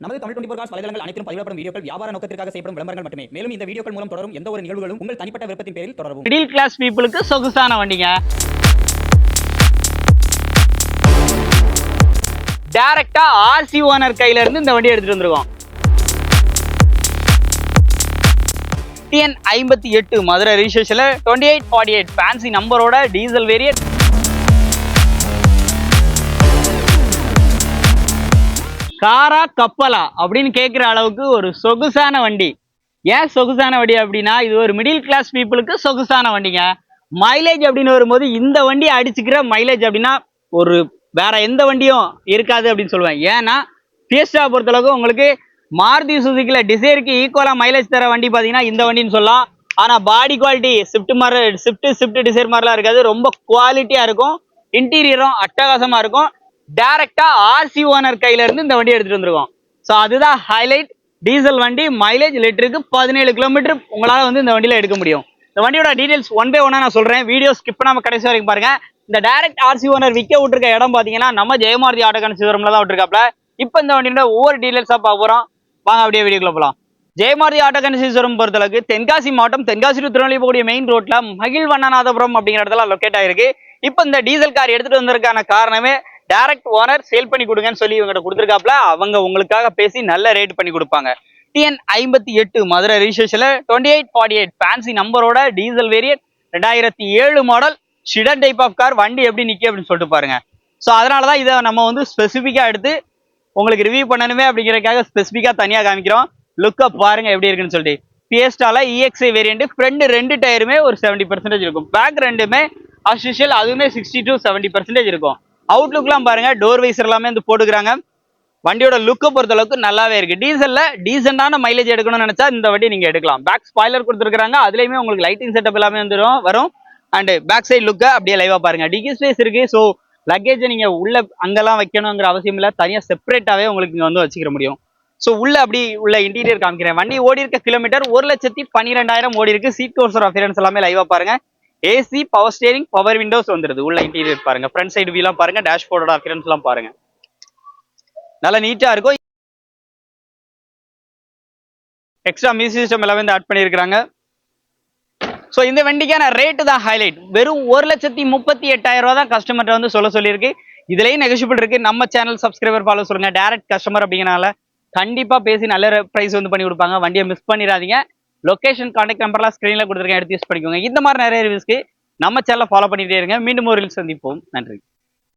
நமது Tamil twenty four cos வலைதளங்கள் அனைத்தும் பதிவிடப்படும் வீடியோக்கள் வியாபார நோக்கத்திற்காக செய்யப்படும் விளம்பரங்கள் மட்டுமே. மேலும் இந்த வீடியோக்கள் மூலம் தொடரும் எந்த ஒரு நிகழ்வுகளும் உங்கள் தனிப்பட்ட விருப்பத்தின் பேரில் தொடரும் மிடில் கிளாஸ் பீப்புளுக்கு சொகுசான வண்டிங்க. டைரக்டா ஆர்சி ஓனர் கையில இருந்து இந்த வண்டி எடுத்துட்டு வந்திருக்கோம் டிஎன் ஐம்பத்தி எட்டு Madurai ரிஜிஸ்ட்ரேஷன்ல twenty eight forty eight fancy நம்பரோட டீசல் வேரியட் காரா கப்பலா அப்படின்னு கேட்குற அளவுக்கு ஒரு சொகுசான வண்டி. ஏன் சொகுசான வண்டி அப்படின்னா இது ஒரு மிடில் கிளாஸ் பீப்புளுக்கு சொகுசான வண்டிங்க. மைலேஜ் அப்படின்னு வரும்போது இந்த வண்டி அடிச்சுக்கிற மைலேஜ் அப்படின்னா ஒரு வேற எந்த வண்டியும் இருக்காது அப்படின்னு சொல்லுவேன். ஏன்னா பிஎஸ்டா பொறுத்தளவுக்கு உங்களுக்கு மாருதி சுசுக்கியில் டிசைருக்கு ஈக்குவலாக மைலேஜ் தர வண்டி பார்த்தீங்கன்னா இந்த வண்டின்னு சொல்லலாம். ஆனால் பாடி குவாலிட்டி ஸ்விஃப்ட் மாதிரி ஸ்விஃப்ட் ஸ்விஃப்ட் டிசைர் மாதிரிலாம் இருக்காது. ரொம்ப குவாலிட்டியாக இருக்கும். இன்டீரியரும் அட்டகாசமாக இருக்கும். டைரக்டா ஆர்சி ஓனர் கையில இருந்து இந்த வண்டி எடுத்துட்டு வந்திருக்கோம். ஸோ அதுதான் ஹைலைட் டீசல் வண்டி மைலேஜ் லிட்டருக்கு பதினேழு கிலோமீட்டர் உங்களால வந்து இந்த வண்டியில எடுக்க முடியும். இந்த வண்டியோட டீடைல்ஸ் ஒன் பை ஒன்னா நான் சொல்றேன். வீடியோ ஸ்கிப் பண்ணாம கடைசி வரைக்கும் பாருங்க. இந்த டைரக்ட் ஆர்சி ஓனர் விற்க விட்டுருக்க இடம் பாத்தீங்கன்னா நம்ம ஜெயமாரதி ஆட்டோ கன்சிடரம்ல தான் விட்டுருக்காப்ல. இப்போ இந்த வண்டியோட ஒவ்வொரு டீடைல்ஸா பார்க்க போறோம். வாங்க அப்படியே வீடியோக்குள்ள போலாம். ஜெயமாரதி ஆட்டோ கன்சிஸ்வரம் பொறுத்தளவுக்கு தென்காசி மாவட்டம் தென்காசி டு திருநெல்வேலி போகக்கூடிய மெயின் ரோட்ல மகிழ்வண்ணநாதபுரம் அப்படிங்கிற இடத்துல லொக்கேட் ஆயிருக்கு. இப்போ இந்த டீசல் கார் எடுத்துட்டு வந்திருக்கான காரணமே டைரக்ட் ஓனர் சேல் பண்ணி கொடுங்கன்னு சொல்லி இவங்ககிட்ட கொடுத்துருக்காப்ல அவங்க உங்களுக்காக பேசி நல்ல ரேட் பண்ணி கொடுப்பாங்க. டிஎன் ஐம்பத்தி எட்டு Madurai ரிஜிஸ்ட்ரேஷன்ல twenty eight forty eight fancy நம்பரோட டீசல் வேரியட் ரெண்டாயிரத்தி ஏழு model sedan type of car வண்டி எப்படி நிற்கி அப்படின்னு சொல்லிட்டு பாருங்க. ஸோ அதனால தான் இதை நம்ம வந்து ஸ்பெசிஃபிக்காக எடுத்து உங்களுக்கு ரிவ்யூ பண்ணணுமே அப்படிங்கிறதுக்காக ஸ்பெசிஃபிக்காக தனியாக காமிக்கிறோம். லுக்கப் பாருங்க எப்படி இருக்குன்னு சொல்லிட்டு. பிஎஸ்டால இஎக்ஸ்ஐ வேரியண்ட் ஃப்ரண்ட் ரெண்டு டயருமே ஒரு செவன்டி பர்சன்டேஜ் இருக்கும். பேக் ரெண்டுமே அஸ்யூஷியல் அதுவுமே சிக்ஸ்டி டு செவன்டி பர்சன்டேஜ் இருக்கும். அவுட்லுக்லாம் பாருங்க டோர் வைசர் எல்லாமே வந்து போட்டுக்கிறாங்க. வண்டியோட லுக்கை பொறுத்த அளவுக்கு நல்லாவே இருக்கு. டீசல்ல டீசெண்டான மைலேஜ் எடுக்கணும்னு நினைச்சா இந்த வண்டி நீங்க எடுக்கலாம். பேக் ஸ்பாய்லர் கொடுத்துருக்காங்க அதுலயுமே உங்களுக்கு லைட்டிங் செட்டப் எல்லாமே வந்துடும் வரும். அண்ட் பேக் சைடு லுக்கை அப்படியே லைவா பாருங்க. டிகி ஸ்பேஸ் இருக்கு. ஸோ லக்கேஜை நீங்க உள்ள அங்கெல்லாம் வைக்கணுங்கிற அவசியம் இல்லை. தனியாக செப்பரேட்டாவே உங்களுக்கு இங்க வந்து வச்சுக்கிற முடியும். ஸோ உள்ள அப்படி உள்ள இன்டீரியர் காமிக்கிறேன். வண்டி ஓடி இருக்க கிலோமீட்டர் ஒரு லட்சத்தி பன்னிரெண்டாயிரம் ஓடி இருக்கு சீட் கோர்சர் அஃபியரன்ஸ் எல்லாமே லைவா பாருங்க. AC power steering power windows வந்துருது. உள்ள இன்டீரியர் பாருங்க. ஃப்ரண்ட் சைடு வியூலாம் பாருங்க. டேஷ்போர்டோட அஃபியரன்ஸ் எல்லாம் பாருங்க. நல்லா நீட்டா இருக்கும். எக்ஸ்ட்ரா மியூசிக் சிஸ்டம் எல்லாமே வந்து ஆட் பண்ணியிருக்காங்க ஸோ இந்த வண்டிக்கான ரேட்டு தான் ஹைலைட் வெறும் ஒரு லட்சத்தி முப்பத்தி எட்டாயிரம் ரூபா தான் கஸ்டமர்கிட்ட வந்து சொல்ல சொல்லியிருக்கு. இதுலேயும் நெகோஷியபிள் இருக்கு. நம்ம சேனல் சப்ஸ்கிரைபர் ஃபாலோ சொல்லுங்க. டேரக்ட் கஸ்டமர் அப்படிங்கறனால கண்டிப்பாக பேசி நல்ல ப்ரைஸ் வந்து பண்ணி கொடுப்பாங்க. வண்டியை மிஸ் பண்ணிடாதீங்க. லொகேஷன் கான்டாக்ட் நம்பர்லாம் ஸ்க்ரீனில் கொடுத்துருக்கேன். எடுத்து யூஸ் பண்ணிக்கோங்க. இந்த மாதிரி நிறைய ரிவ்யூஸ்க்கு நம்ம சேனலை ஃபாலோ பண்ணிட்டே இருங்க. மீண்டும் ஒரு reel சந்திப்போம். நன்றி.